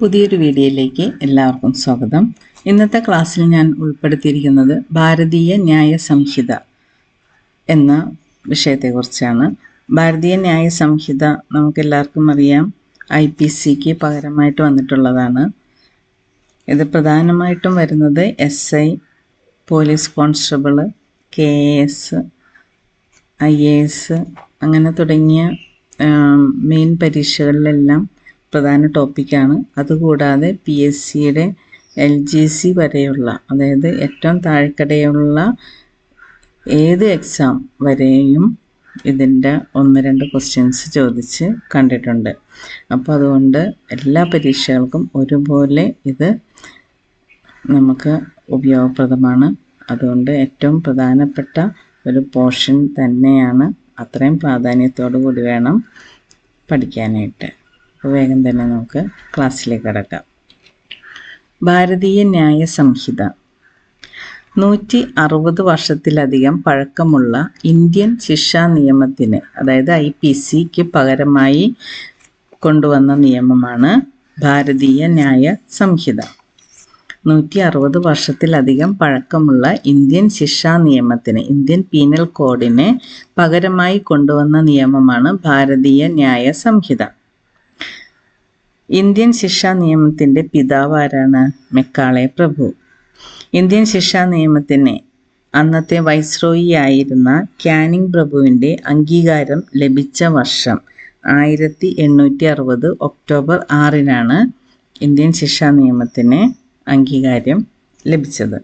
പുതിയൊരു വീഡിയോയിലേക്ക് എല്ലാവർക്കും സ്വാഗതം. ഇന്നത്തെ ക്ലാസ്സിൽ ഞാൻ ഉൾപ്പെടുത്തിയിരിക്കുന്നത് ഭാരതീയ ന്യായ സംഹിത എന്ന വിഷയത്തെക്കുറിച്ചാണ്. ഭാരതീയ ന്യായ സംഹിത നമുക്കെല്ലാവർക്കും അറിയാം. ഐ പി സിക്ക് പകരമായിട്ട് വന്നിട്ടുള്ളതാണ്. ഇത് പ്രധാനമായിട്ടും വരുന്നത് S I police constable K S I A S അങ്ങനെ തുടങ്ങിയ മെയിൻ പരീക്ഷകളിലെല്ലാം പ്രധാന ടോപ്പിക്കാണ് അതുകൂടാതെ പി എസ് സിയുടെ എൽ ജി സി വരെയുള്ള അതായത് ഏറ്റവും താഴെക്കടയുള്ള ഏത് എക്സാം വരെയും ഇതിന്റെ ഒന്ന് രണ്ട് ക്വസ്റ്റ്യൻസ് ചോദിച്ച് കണ്ടിട്ടുണ്ട്. അപ്പോൾ അതുകൊണ്ട് എല്ലാ പരീക്ഷകൾക്കും ഒരുപോലെ ഇത് നമുക്ക് ഉപയോഗപ്രദമാണ്. അതുകൊണ്ട് ഏറ്റവും പ്രധാനപ്പെട്ട ഒരു പോർഷൻ തന്നെയാണ്. അത്രയും പ്രാധാന്യത്തോടു കൂടി വേണം പഠിക്കാനായിട്ട്. അപ്പോൾ വേഗം തന്നെ നമുക്ക് ക്ലാസ്സിലേക്ക് കടക്കാം. ഭാരതീയ ന്യായ സംഹിത. നൂറ്റി അറുപത് വർഷത്തിലധികം പഴക്കമുള്ള ഇന്ത്യൻ ശിക്ഷാ നിയമത്തിന് അതായത് ഐ പി സിക്ക് പകരമായി കൊണ്ടുവന്ന നിയമമാണ് ഭാരതീയ ന്യായ സംഹിത. നൂറ്റി അറുപത് വർഷത്തിലധികം പഴക്കമുള്ള ഇന്ത്യൻ ശിക്ഷാ നിയമത്തിന് ഇന്ത്യൻ പീനൽ കോഡിന് പകരമായി കൊണ്ടുവന്ന നിയമമാണ് ഭാരതീയ ന്യായ സംഹിത. ഇന്ത്യൻ ശിക്ഷാ നിയമത്തിന്റെ പിതാവ് ആരാണ് മെക്കാളെ പ്രഭു. ഇന്ത്യൻ ശിക്ഷാ നിയമത്തിന് അന്നത്തെ വൈസ്രോയി ആയിരുന്ന ക്യാനിങ് പ്രഭുവിന്റെ അംഗീകാരം ലഭിച്ച വർഷം ആയിരത്തി എണ്ണൂറ്റി അറുപത് ഒക്ടോബർ ആറിനാണ് ഇന്ത്യൻ ശിക്ഷാ നിയമത്തിന് അംഗീകാരം ലഭിച്ചത്.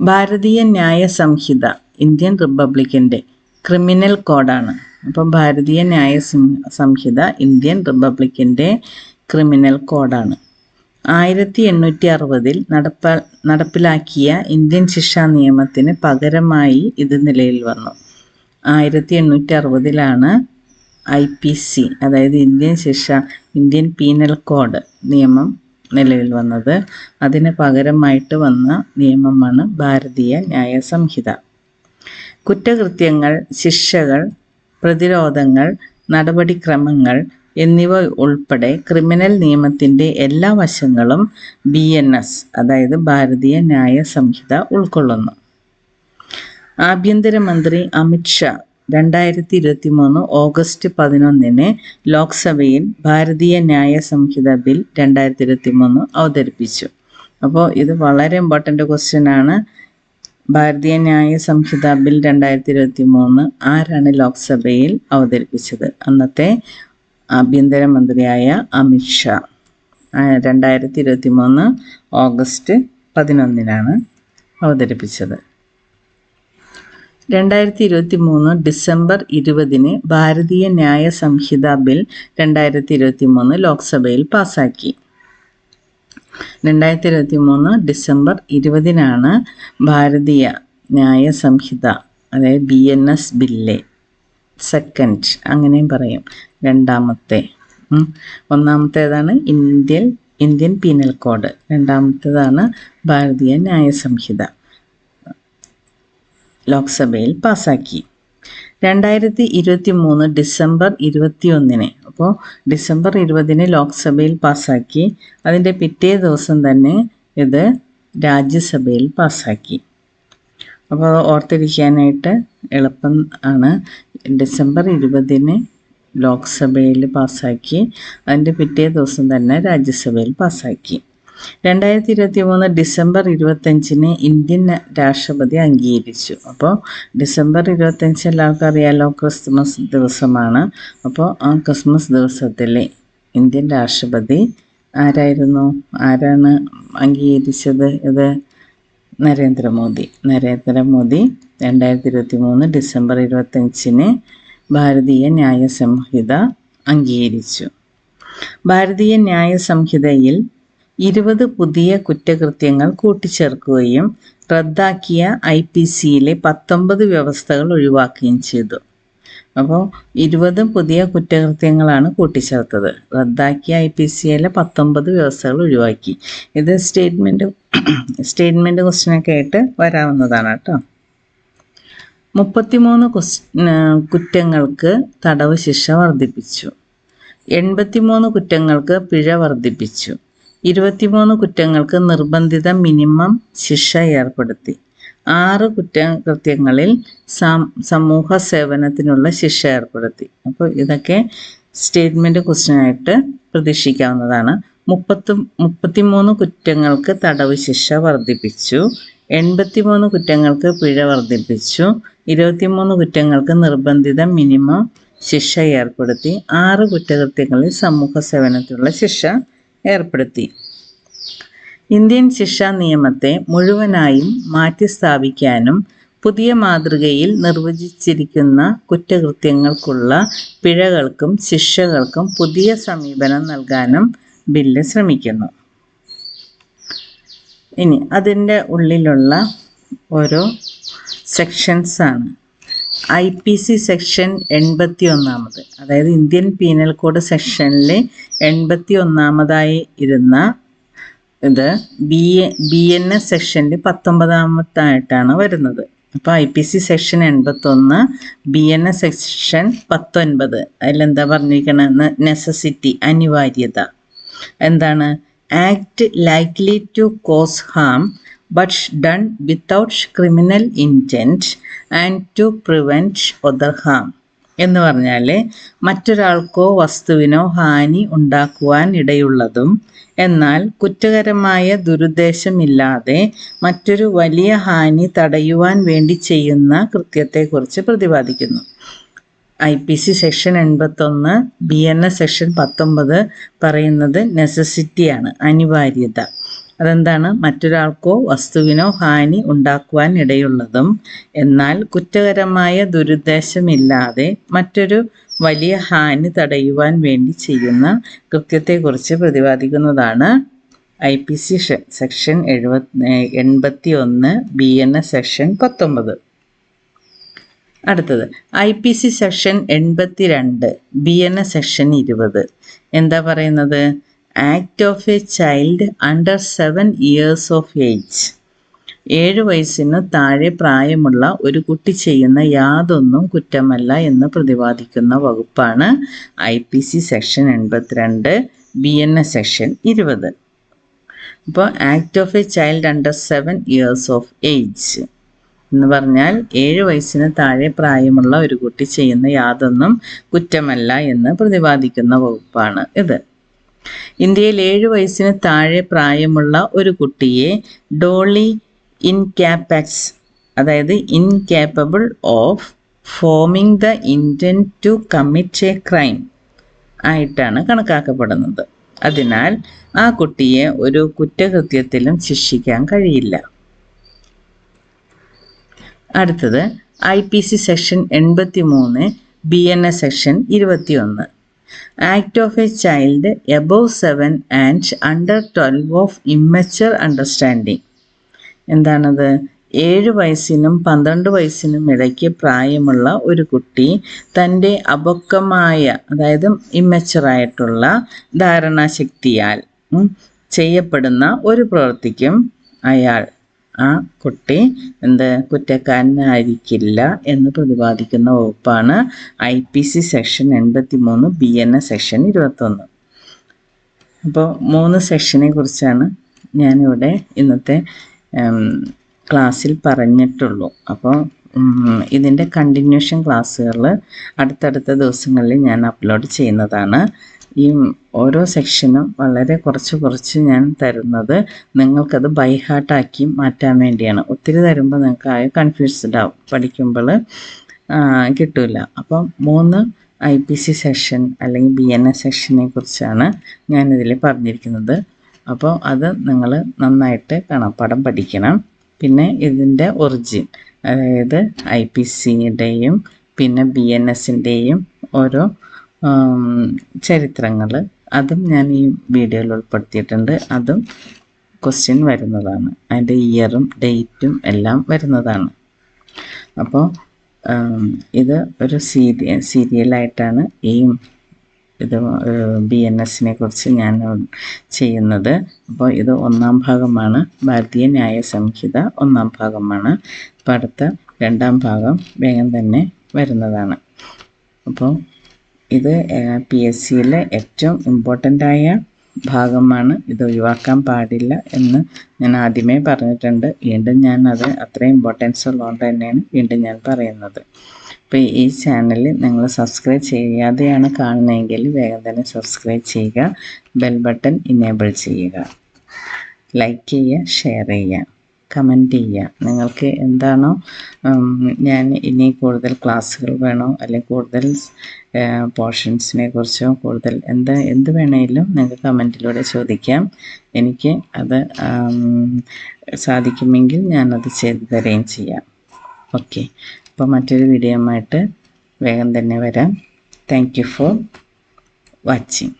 ഭാരതീയ ന്യായ സംഹിത ഇന്ത്യൻ റിപ്പബ്ലിക്കിന്റെ ക്രിമിനൽ കോഡാണ്. അപ്പം ഭാരതീയ ന്യായ സംഹിത ഇന്ത്യൻ റിപ്പബ്ലിക്കിന്റെ ക്രിമിനൽ കോഡാണ്. ആയിരത്തി എണ്ണൂറ്റി അറുപതിൽ നടപ്പ നടപ്പിലാക്കിയ ഇന്ത്യൻ ശിക്ഷാ നിയമത്തിന് പകരമായി ഇത് നിലയിൽ വന്നു. ആയിരത്തി എണ്ണൂറ്റി അറുപതിലാണ് ഐ പി സി അതായത് ഇന്ത്യൻ ശിക്ഷ ഇന്ത്യൻ പീനൽ കോഡ് നിയമം നിലവിൽ വന്നത്. അതിന് പകരമായിട്ട് വന്ന നിയമമാണ് ഭാരതീയ ന്യായ സംഹിത. കുറ്റകൃത്യങ്ങൾ ശിക്ഷകൾ പ്രതിരോധങ്ങൾ നടപടിക്രമങ്ങൾ എന്നിവ ഉൾപ്പെടെ ക്രിമിനൽ നിയമത്തിന്റെ എല്ലാ വശങ്ങളും ബി എൻ എസ് അതായത് ഭാരതീയ ന്യായ സംഹിത ഉൾക്കൊള്ളുന്നു. ആഭ്യന്തരമന്ത്രി അമിത്ഷാ രണ്ടായിരത്തി ഇരുപത്തി മൂന്ന് ഓഗസ്റ്റ് പതിനൊന്നിന് ലോക്സഭയിൽ ഭാരതീയ ന്യായ സംഹിത ബിൽ രണ്ടായിരത്തി ഇരുപത്തി മൂന്ന് അവതരിപ്പിച്ചു. അപ്പോൾ ഇത് വളരെ ഇമ്പോർട്ടന്റ് ക്വസ്റ്റ്യൻ ആണ്. ഭാരതീയ ന്യായ സംഹിത ബിൽ രണ്ടായിരത്തി ഇരുപത്തി മൂന്ന് ആരാണ് ലോക്സഭയിൽ അവതരിപ്പിച്ചത്? അന്നത്തെ ആഭ്യന്തരമന്ത്രിയായ അമിത്ഷാ രണ്ടായിരത്തി ഇരുപത്തി മൂന്ന് ഓഗസ്റ്റ് പതിനൊന്നിനാണ് അവതരിപ്പിച്ചത്. രണ്ടായിരത്തി ഇരുപത്തി മൂന്ന് ഡിസംബർ ഇരുപതിന് ഭാരതീയ ന്യായ സംഹിത ബിൽ രണ്ടായിരത്തി ഇരുപത്തി മൂന്ന് ലോക്സഭയിൽ പാസാക്കി. രണ്ടായിരത്തി ഇരുപത്തി മൂന്ന് ഡിസംബർ ഇരുപതിനാണ് ഭാരതീയ ന്യായ സംഹിത അതായത് B N S bill. Second അങ്ങനെയും പറയും. രണ്ടാമത്തെ ഒന്നാമത്തേതാണ് ഇന്ത്യൻ ഇന്ത്യൻ പീനൽ കോഡ് രണ്ടാമത്തേതാണ് ഭാരതീയ ന്യായ സംഹിത. ലോക്സഭയിൽ പാസാക്കി രണ്ടായിരത്തി ഇരുപത്തി മൂന്ന് ഡിസംബർ ഇരുപത്തി ഒന്നിന് അപ്പോൾ ഡിസംബർ ഇരുപതിന് ലോക്സഭയിൽ പാസ്സാക്കി. അതിന്റെ പിറ്റേ ദിവസം തന്നെ ഇത് രാജ്യസഭയിൽ പാസ്സാക്കി. അപ്പോൾ ഓർത്തിരിക്കാനായിട്ട് എളുപ്പം ആണ്. ഡിസംബർ ഇരുപതിന് ലോക്സഭയിൽ പാസ്സാക്കി. അതിന്റെ പിറ്റേ ദിവസം തന്നെ രാജ്യസഭയിൽ പാസാക്കി രണ്ടായിരത്തി ഇരുപത്തി മൂന്ന് ഡിസംബർ ഇരുപത്തഞ്ചിന് ഇന്ത്യൻ രാഷ്ട്രപതി അംഗീകരിച്ചു. അപ്പോൾ ഡിസംബർ ഇരുപത്തഞ്ച് എല്ലാവർക്കും അറിയാലോ ക്രിസ്മസ് ദിവസമാണ്. അപ്പോൾ ആ ക്രിസ്മസ് ദിവസത്തിൽ ഇന്ത്യൻ രാഷ്ട്രപതി ആരായിരുന്നു? ആരാണ് അംഗീകരിച്ചത് ഇത്? നരേന്ദ്രമോദി. നരേന്ദ്രമോദി രണ്ടായിരത്തി ഇരുപത്തി മൂന്ന് ഡിസംബർ ഇരുപത്തഞ്ചിന് ഭാരതീയ ന്യായ സംഹിത അംഗീകരിച്ചു. ഭാരതീയ ന്യായ സംഹിതയിൽ ഇരുപത് പുതിയ കുറ്റകൃത്യങ്ങൾ കൂട്ടിച്ചേർക്കുകയും റദ്ദാക്കിയ ഐ പി സിയിലെ പത്തൊമ്പത് വ്യവസ്ഥകൾ ഒഴിവാക്കുകയും ചെയ്തു. അപ്പോൾ ഇരുപത് പുതിയ കുറ്റകൃത്യങ്ങളാണ് കൂട്ടിച്ചേർത്തത്. റദ്ദാക്കിയ ഐ പി സിയിലെ പത്തൊമ്പത് വ്യവസ്ഥകൾ ഒഴിവാക്കി. ഇത് സ്റ്റേറ്റ്മെന്റ് സ്റ്റേറ്റ്മെന്റ് ക്വസ്റ്റ്യനൊക്കെ ആയിട്ട് വരാവുന്നതാണ് കേട്ടോ. മുപ്പത്തിമൂന്ന് കുറ്റങ്ങൾക്ക് തടവ് ശിക്ഷ വർദ്ധിപ്പിച്ചു. എൺപത്തിമൂന്ന് കുറ്റങ്ങൾക്ക് പിഴ വർദ്ധിപ്പിച്ചു. ഇരുപത്തിമൂന്ന് കുറ്റങ്ങൾക്ക് നിർബന്ധിത മിനിമം ശിക്ഷ ഏർപ്പെടുത്തി. ആറ് കുറ്റകൃത്യങ്ങളിൽ സമൂഹ സേവനത്തിനുള്ള ശിക്ഷ ഏർപ്പെടുത്തി. അപ്പോൾ ഇതൊക്കെ സ്റ്റേറ്റ്മെന്റ് ക്വസ്റ്റ്യനായിട്ട് പ്രതീക്ഷിക്കാവുന്നതാണ്. മുപ്പത്തി മുപ്പത്തിമൂന്ന് കുറ്റങ്ങൾക്ക് തടവ് ശിക്ഷ വർദ്ധിപ്പിച്ചു. എൺപത്തിമൂന്ന് കുറ്റങ്ങൾക്ക് പിഴ വർദ്ധിപ്പിച്ചു. ഇരുപത്തിമൂന്ന് കുറ്റങ്ങൾക്ക് നിർബന്ധിത മിനിമം ശിക്ഷ ഏർപ്പെടുത്തി. ആറ് കുറ്റകൃത്യങ്ങളിൽ സമൂഹ സേവനത്തിലുള്ള ശിക്ഷ ഏർപ്പെടുത്തി. ഇന്ത്യൻ ശിക്ഷാ നിയമത്തെ മുഴുവനായും മാറ്റിസ്ഥാപിക്കാനും പുതിയ മാതൃകയിൽ നിർവചിച്ചിരിക്കുന്ന കുറ്റകൃത്യങ്ങൾക്കുള്ള പിഴകൾക്കും ശിക്ഷകൾക്കും പുതിയ സമീപനം നൽകാനും ബില്ല് ശ്രമിക്കുന്നു. ഇനി അതിന്റെ ഉള്ളിലുള്ള ഓരോ സെക്ഷൻസാണ് ഐ പി സി സെക്ഷൻ എൺപത്തി ഒന്നാമത് അതായത് ഇന്ത്യൻ പീനൽ കോഡ് സെക്ഷനിൽ എൺപത്തി ഒന്നാമതായി ഇരുന്ന ഇത് B A B N S സെക്ഷനിൽ പത്തൊമ്പതാമത്തായിട്ടാണ് വരുന്നത്. അപ്പോൾ ഐ പി സി സെക്ഷൻ എൺപത്തൊന്ന് ബി എൻ എസ് സെക്ഷൻ പത്തൊൻപത്. അതിലെന്താ പറഞ്ഞിരിക്കണമെന്ന് നെസസിറ്റി അനിവാര്യത. എന്താണ്? Act likely to cause harm but done without criminal intent and to prevent other harm എന്ന് പറഞ്ഞാൽ മറ്റൊരാൾക്കോ വസ്തുവിനോ ഹാനി ഉണ്ടാക്കുവാൻ ഇടയുള്ളതും എന്നാൽ കുറ്റകരമായ ദുരുദ്ദേശമില്ലാതെ മറ്റൊരു വലിയ ഹാനി തടയുവാൻ വേണ്ടി ചെയ്യുന്ന കൃത്യത്തെക്കുറിച്ച് പ്രതിപാദിക്കുന്നു. ഐ പി സി സെക്ഷൻ എൺപത്തൊന്ന് ബി എൻ എസ് സെക്ഷൻ പത്തൊമ്പത് പറയുന്നത് നെസസിറ്റിയാണ് അനിവാര്യത. അതെന്താണ്? മറ്റൊരാൾക്കോ വസ്തുവിനോ ഹാനി ഉണ്ടാക്കുവാൻ ഇടയുള്ളതും എന്നാൽ കുറ്റകരമായ ദുരുദ്ദേശമില്ലാതെ മറ്റൊരു വലിയ ഹാനി തടയുവാൻ വേണ്ടി ചെയ്യുന്ന കൃത്യത്തെക്കുറിച്ച് പ്രതിപാദിക്കുന്നതാണ് ഐ പി സി സെക്ഷൻ എഴുപത്തി എൺപത്തി ഒന്ന് ബി എൻ എസ് സെക്ഷൻ പത്തൊമ്പത്. അടുത്തത്. ഐ പി സി സെക്ഷൻ എൺപത്തി രണ്ട് ബി എൻ എസ് സെക്ഷൻ ഇരുപത്. എന്താ പറയുന്നത്? Act of a child under seven years of age ഏഴ് വയസ്സിന് താഴെ പ്രായമുള്ള ഒരു കുട്ടി ചെയ്യുന്ന യാതൊന്നും കുറ്റമല്ല എന്ന് പ്രതിപാദിക്കുന്ന വകുപ്പാണ് ഐ പി സി സെക്ഷൻ എൺപത്തിരണ്ട് ബി എൻ എസ് സെക്ഷൻ ഇരുപത്. അപ്പോൾ act of a child under seven years of age എന്ന് പറഞ്ഞാൽ ഏഴ് വയസ്സിന് താഴെ പ്രായമുള്ള ഒരു കുട്ടി ചെയ്യുന്ന യാതൊന്നും കുറ്റമല്ല എന്ന് പ്രതിപാദിക്കുന്ന വകുപ്പാണ് ഇത്. ഇന്ത്യയിൽ ഏഴ് വയസ്സിന് താഴെ പ്രായമുള്ള ഒരു കുട്ടിയെ ഡോളി ഇൻകാപ്പാക്സ് അതായത് incapable of forming the intent to commit a crime ആയിട്ടാണ് കണക്കാക്കപ്പെടുന്നത്. അതിനാൽ ആ കുട്ടിയെ ഒരു കുറ്റകൃത്യത്തിലും ശിക്ഷിക്കാൻ കഴിയില്ല. അടുത്തത് ഐ പി സി സെക്ഷൻ എൺപത്തി മൂന്ന് ബി എൻ എസ് സെക്ഷൻ ഇരുപത്തിയൊന്ന്. Act of a child above seven and under twelve of immature understanding എന്താണത്? ഏഴ് വയസ്സിനും പന്ത്രണ്ട് വയസ്സിനും ഇടയ്ക്ക് പ്രായമുള്ള ഒരു കുട്ടി തന്റെ അപക്വമായ അതായത് ഇമ്മച്ചറായിട്ടുള്ള ധാരണാശക്തിയാൽ ചെയ്യപ്പെടുന്ന ഒരു പ്രവൃത്തിക്കും അയാൾ. ആ കുട്ടി എന്ത് കുറ്റക്കാരനായിരിക്കില്ല എന്ന് പ്രതിപാദിക്കുന്ന വകുപ്പാണ് ഐ പി സി സെക്ഷൻ എൺപത്തി മൂന്ന് ബി എൻ എസ് സെക്ഷൻ ഇരുപത്തൊന്ന്. അപ്പോൾ മൂന്ന് സെക്ഷനെ കുറിച്ചാണ് ഞാനിവിടെ ഇന്നത്തെ ക്ലാസ്സിൽ പറഞ്ഞിട്ടുള്ളൂ. അപ്പോൾ ഇതിന്റെ കണ്ടിന്യൂഷൻ ക്ലാസ്സുകൾ അടുത്തടുത്ത ദിവസങ്ങളിൽ ഞാൻ അപ്ലോഡ് ചെയ്യുന്നതാണ്. ഈ ഓരോ സെക്ഷനും വളരെ കുറച്ച് കുറച്ച് ഞാൻ തരുന്നത് നിങ്ങൾക്കത് ബൈ ഹാർട്ടാക്കി മാറ്റാൻ വേണ്ടിയാണ്. ഒത്തിരി തരുമ്പോൾ നിങ്ങൾക്ക് ആകെ കൺഫ്യൂസ്ഡ് ആവും പഠിക്കുമ്പോൾ കിട്ടില്ല അപ്പം മൂന്ന് ഐ പി സി സെഷൻ അല്ലെങ്കിൽ ബി എൻ എസ് സെക്ഷനെ കുറിച്ചാണ് ഞാനിതിൽ പറഞ്ഞിരിക്കുന്നത്. അപ്പോൾ അത് നിങ്ങൾ നന്നായിട്ട് കണപ്പാടം പഠിക്കണം. പിന്നെ ഇതിന്റെ ഒറിജിൻ അതായത് ഐ പി സിയുടെയും പിന്നെ ബി എൻ എസിന്റെയും ഓരോ ചരിത്രങ്ങൾ അതും ഞാൻ ഈ വീഡിയോയിൽ ഉൾപ്പെടുത്തിയിട്ടുണ്ട്. അതും ക്വസ്റ്റ്യൻ വരുന്നതാണ്. അതിന്റെ ഇയറും ഡേറ്റും എല്ലാം വരുന്നതാണ്. അപ്പോൾ ഇത് ഒരു സീരിയ സീരിയലായിട്ടാണ് ഈ ഇത് ബി എൻ എസിനെ കുറിച്ച് ഞാൻ ചെയ്യുന്നത്. അപ്പോൾ ഇത് ഒന്നാം ഭാഗമാണ്. ഭാരതീയ ന്യായ സംഹിത ഒന്നാം ഭാഗമാണ്. അപ്പോൾ അടുത്ത രണ്ടാം ഭാഗം വേഗം തന്നെ വരുന്നതാണ്. അപ്പോൾ ഇത് പി എസ് സിയിലെ ഏറ്റവും ഇമ്പോർട്ടന്റ് ആയ ഭാഗമാണ്. ഇത് ഒഴിവാക്കാൻ പാടില്ല എന്ന് ഞാൻ ആദ്യമേ പറഞ്ഞിട്ടുണ്ട്. വീണ്ടും ഞാൻ അത് അത്രയും ഇമ്പോർട്ടൻസ് ഉള്ളതുകൊണ്ട് തന്നെയാണ് വീണ്ടും ഞാൻ പറയുന്നത്. അപ്പോൾ ഈ ചാനൽ നിങ്ങൾ സബ്സ്ക്രൈബ് ചെയ്യാതെയാണ് കാണുന്നതെങ്കിൽ വേഗം തന്നെ സബ്സ്ക്രൈബ് ചെയ്യുക. ബെൽ ബട്ടൺ ഇനേബിൾ ചെയ്യുക. ലൈക്ക് ചെയ്യുക ഷെയർ ചെയ്യുക. കമന്റ് ചെയ്യുക. നിങ്ങൾക്ക് എന്താണോ ഞാൻ ഇനി കൂടുതൽ ക്ലാസ്സുകൾ വേണോ അല്ലെങ്കിൽ കൂടുതൽ പോർഷൻസിനെ കുറിച്ചോ കൂടുതൽ എന്താ എന്ത് വേണമെങ്കിലും നിങ്ങൾക്ക് കമന്റിലൂടെ ചോദിക്കാം. എനിക്ക് അത് സാധിക്കുമെങ്കിൽ ഞാനത് ചെയ്തു തരുകയും ചെയ്യാം. ഓക്കെ. അപ്പോൾ മറ്റൊരു വീഡിയോ ആയിട്ട് വേഗം തന്നെ വരാം. Thank for watching